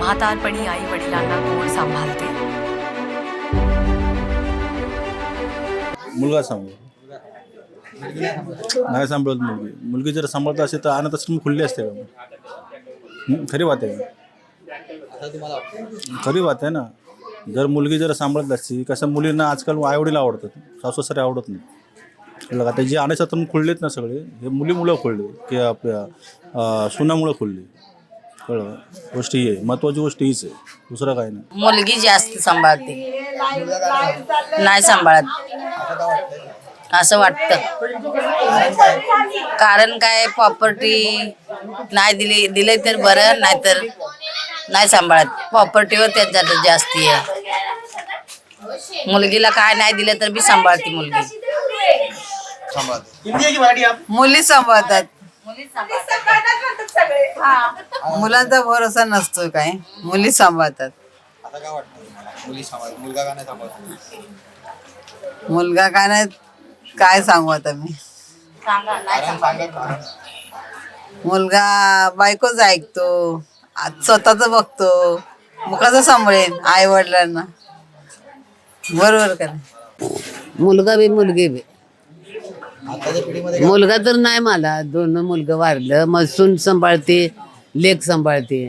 म्हातारपणी आई वडिलांना कोण सांभाळते? मुलगा सांभाळ. नाही सांभाळत मुलगी. मुलगी जर सांभाळत असेल तर आणत असेल खुलली असते का? खरी बात आहे खरी बात आहे ना. जर मुलगी जर सांभाळत असती कसं मुलींना आजकाल आईवडील आवडतात. सासूसारे आवडत नाही. कळलं जे आणायचं तर खुललेत ना सगळे हे मुलीमुळं खुलले की आपल्या सुनामुळं खुलले. कळलं? गोष्ट ही आहे. महत्त्वाची गोष्ट हीच आहे. दुसरं काही नाही. मुलगी जास्त सांभाळते. नाही सांभाळत. असं वाटतं. कारण काय प्रॉपर्टी नाही दिली दिले तर बरं नाहीतर नाही सांभाळत. प्रॉपर्टीवर त्यांच्यात जास्ती आहे. मुलगीला काय नाही दिलं तर बी सांभाळते मुलगी. मुली सांभाळतात. मुलांचा भरोसा नसतो काय मुली सांभाळतात. आता काय वाटतं मुली सांभाळ मुलगा का नाही सांभाळतो? मुलगा काय नाही काय सांगू आता मी? कारण सांगा. कारण मुलगा बायकोच ऐकतो. आज स्वतःच बघतो. मग कसं सांभाळेन आई वडिलांना बरोबर का नाही? मुलगा बी मुलगी बी. आताच्या पिढीमध्ये मुलगा तर नाही मला. दोन मुलगा वारलं. मग सून सांभाळते लेख सांभाळते.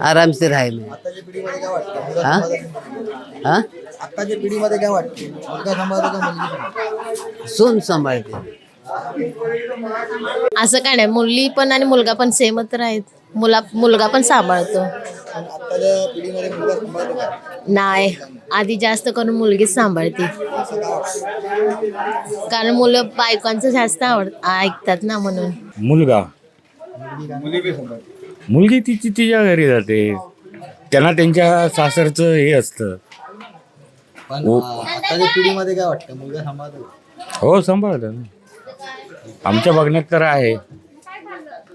आरामशीर आहे मी. आताच्या पिढीमध्ये काय वाटतं? मुलगा हा? सांभाळतो? हा? आताच्या पिढीमध्ये काय वाटतं? मुलगा सांभाळतो का मुलगी सांभाळतो? सून सांभाळते. असं काय नाही. मुली पण आणि मुलगा पण सेमच तर आहेत. मुला मुलगा पण सांभाळतो. आताच्या पिढीमध्ये मुलगा सांभाळतो का? नाही. आधी जास्त करून मुलगीच सांभाळते. असं का? वाटतं कारण मुलं बायकांचं जास्त आवड ऐकतात ना म्हणून. मुलगा? मुलगी तिची तिच्या घरी जाते. त्यांना त्यांच्या सासरचं हे असतं. पण अं, आताच्या पिढीमध्ये काय वाटतं? मुलगा सांभाळतो का? हो सांभाळतं ना. आमच्या बघण्यात तर आहे.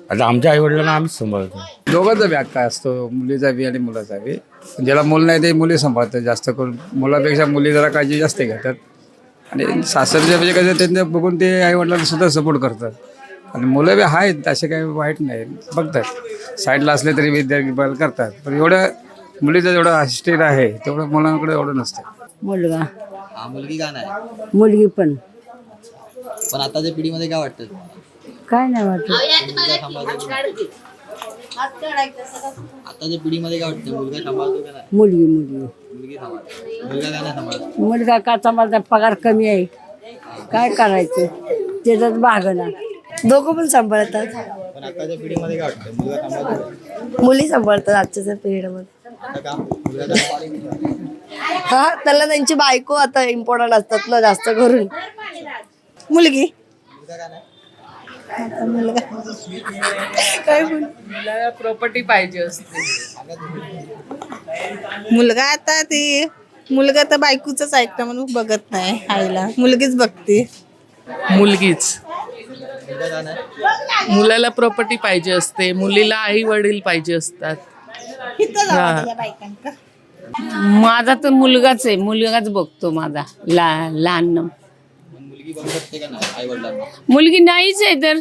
आता आमच्या आईवडिलांना आम्हीच सांभाळतो. दोघांचा बी हक्क असतो मुलीचा बी आणि मुलाचा बी. ज्याला मूल नाही ते मुली सांभाळतात जास्त करून. मुलापेक्षा मुली जरा काळजी जास्त घेतात. आणि सासरच्या म्हणजे कसं त्यांना बघून ते आई वडिलांना सुद्धा सपोर्ट करतात. आणि मुलं बी आहेत असे काही वाईट नाही. बघतात. साईडला असले तरी विद्यार्थी बल करतात. पण एवढं मुलीचं जेवढं असिस्टेड आहे तेवढं मुलांकडे एवढं नसतं. मुलगा. हा मुलगी का नाही? मुलगी पण. पण आताच्या पिढीमध्ये काय वाटतं? काय नाही वाटत? आताच्या पिढीमध्ये काय वाटतं मुलगा सांभाळतो का नाही? मुलगी मुलगी. मुलगी सांभाळतो मुलगा का नाही सांभाळतो मुलगा का सांभाळता पगार कमी आहे. काय करायचं? त्याच्यात भागणार दोघं पण सांभाळतात. पण आताच्या पिढीमध्ये काय वाटतं मुलगा सांभाळतो का? मुली सांभाळतात आजच्या पिरियडमध्ये आता का? मुलगा सांभाळतो का? हा त्याला त्यांची बायको आता इम्पॉर्टंट असतात ना जास्त करून. मुलगी. मुलगा का नाही? आता मुलगा काय बोल? प्रॉपर्टी पाहिजे असते. मुलगा आता ते मुलगा तर बायकोच ऐकतं म्हणून बघत नाही आईला. मुलगीच बघते. मुलगीच. मुलाला प्रॉपर्टी पाहिजे असते. मुलीला आई वडील पाहिजे असतात. माझा तर मुलगाच आहे. मुलगाच बघतो माझा. ला लहान मुलगी बघू शकते का नाही आई वडिलांना मुलगी नाहीच आहे तर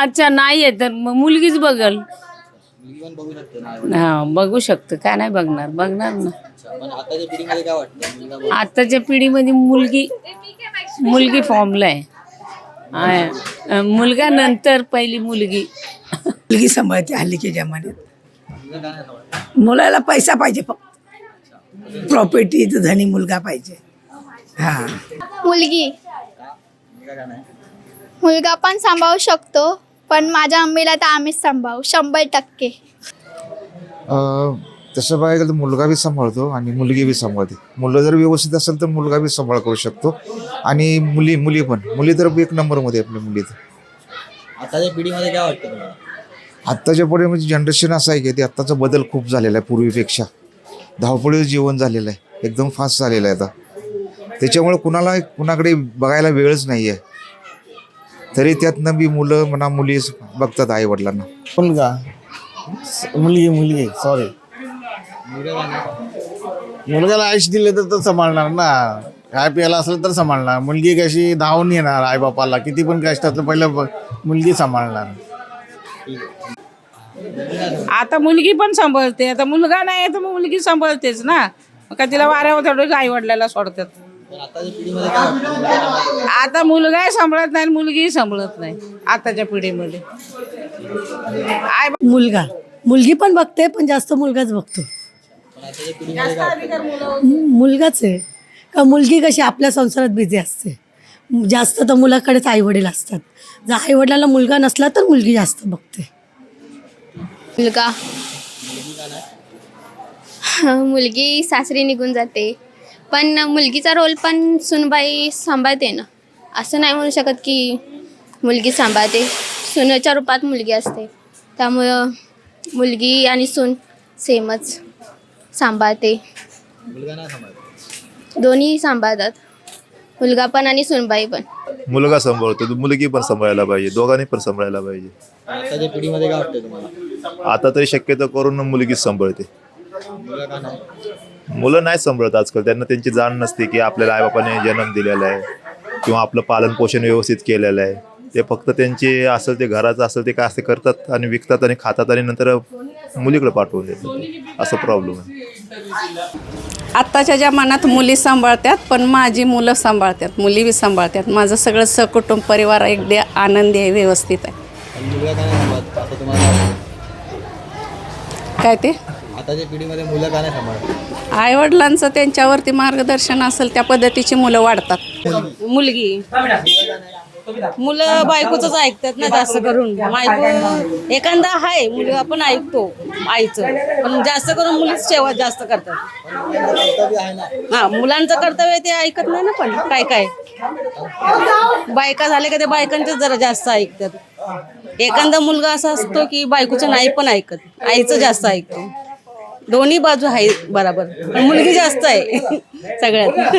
अच्छा नाही आहे तर मग मुलगीच बघल. मुलगी पण बघू शकते ना आई हा बघू शकतो. काय नाही बघणार. बघणार ना. पण आताच्या पिढीमध्ये मुलगा मुलगी मुलगी फॉर्मला आहे. मुलगा नंतर पहिली मुलगी. मुलगी सांभाळते हल्लीच्या जमान्यात. मुलाला पैसा पाहिजे फक्त. प्रॉपर्टीचा धनी मुलगा पाहिजे. हा. मुलगी. मुलगा पण सांभाळू शकतो पण माझ्या मम्मीला तर आम्हीच सांभाळू शंभर टक्के. तसं बघायला गेलं तर मुलगा बी सांभाळतो आणि मुलगी बी सांभाळते. मुलं जर व्यवस्थित असेल तर मुलगा बी सांभाळ करू शकतो. आणि मुली मुली पण. मुली तर एक नंबरमध्ये आपल्या मुली तर. आताच्या पिढीमध्ये काय वाटतं तुम्हाला? आत्ताच्या पुढे म्हणजे जनरेशन असं आहे की ते आत्ताचा बदल खूप झालेला आहे पूर्वीपेक्षा. धावपळीचं जीवन झालेलं आहे. एकदम फास्ट झालेलं आहे आता. त्याच्यामुळे कुणाला कुणाकडे बघायला वेळच नाही आहे तरी त्यातनं बी मुलं म्हणा मुली बघतात आई वडिलांना मुलगा? मुलगी मुलगी सॉरी मुलगाला आयुष दिले तर तो सांभाळणार ना. काय प्यायला असलं तर सांभाळणार. मुलगी कशी धावून येणार आईबापाला. किती पण कष्ट असलं पहिलं ब- मुलगी सांभाळणार. आता मुलगी पण सांभाळते. आता मुलगा नाही तर मग मुलगी सांभाळतेच ना. मग का तिला वाऱ्यावर थोडं आई वडिलाला सोडतात? आता मुलगाही सांभाळत नाही आणि मुलगीही सांभाळत नाही आताच्या पिढीमध्ये. आय मुलगा. मुलगी पण बघते पण जास्त मुलगाच बघतो. मुलगाच आहे. का मुलगी कशी आपल्या संसारात बिझी असते. जास्त तर मुलाकडेच आई वडील असतात. जर आई वडिलाला मुलगा नसला तर मुलगी जास्त बघते. मुलगा. मुलगी सासरी निघून जाते. पण मुलगीचा रोल पण सुनबाई सांभाळते ना. असं नाही म्हणू शकत की मुलगी सांभाळते. सुनेच्या रूपात मुलगी असते. त्यामुळं मुलगी आणि सून सेमच सांभाळते. मुलगा नाही सांभाळतो. दोन्ही सांभाळतात. मुलगा पण आणि सुनबाई पण. मुलगा सांभाळतो. मुलगी पण सांभाळायला पाहिजे. दोघांनी पण सांभाळायला पाहिजे. आताच्या पिढीमध्ये काय वाटतं तुम्हाला? आता तरी शक्यतो करून मुलगीच सांभाळते. मुलगा का नाही. मुलं नाही सांभाळत आजकाल. त्यांना त्यांची जाण नसते की आपल्याला आईबापाने जन्म दिलेला आहे किंवा आपलं पालन पोषण व्यवस्थित केलेलं आहे. ते फक्त त्यांचे असेल ते घराचं असेल ते काय असते करतात आणि विकतात आणि खातात आणि नंतर मुलीकडे पाठवून देतात. असं प्रॉब्लेम आहे. आत्ताच्या ज्या मनात मुली सांभाळतात पण माझी मुलं सांभाळतात मुली बी सांभाळतात. माझं सगळं सकुटुंब परिवार अगदी आनंदी आहे व्यवस्थित आहे. असं? काय ते? आताच्या पिढीमध्ये मुलं का नाही सांभाळत? आईवडिलांचं त्यांच्यावरती मार्गदर्शन असेल त्या पद्धतीची मुलं वाढतात. मुलगी. मुलं बायकोच ऐकतात ना जास्त करून. बायको एखादा आहे मुलगा पण ऐकतो आईचं. पण जास्त करून मुलीच सेवा जास्त करतात. कर्तव्य आहे ना हा मुलांचं कर्तव्य ते ऐकत नाही ना पण काय काय. बायका झाले का ते बायकांचेच जरा जास्त ऐकतात. एखादा मुलगा असा असतो की बायकोचं नाही पण ऐकत. आईचं जास्त ऐकतो. दोन्ही बाजू आहे बराबर. पण मुलगी जास्त आहे. सगळ्यात.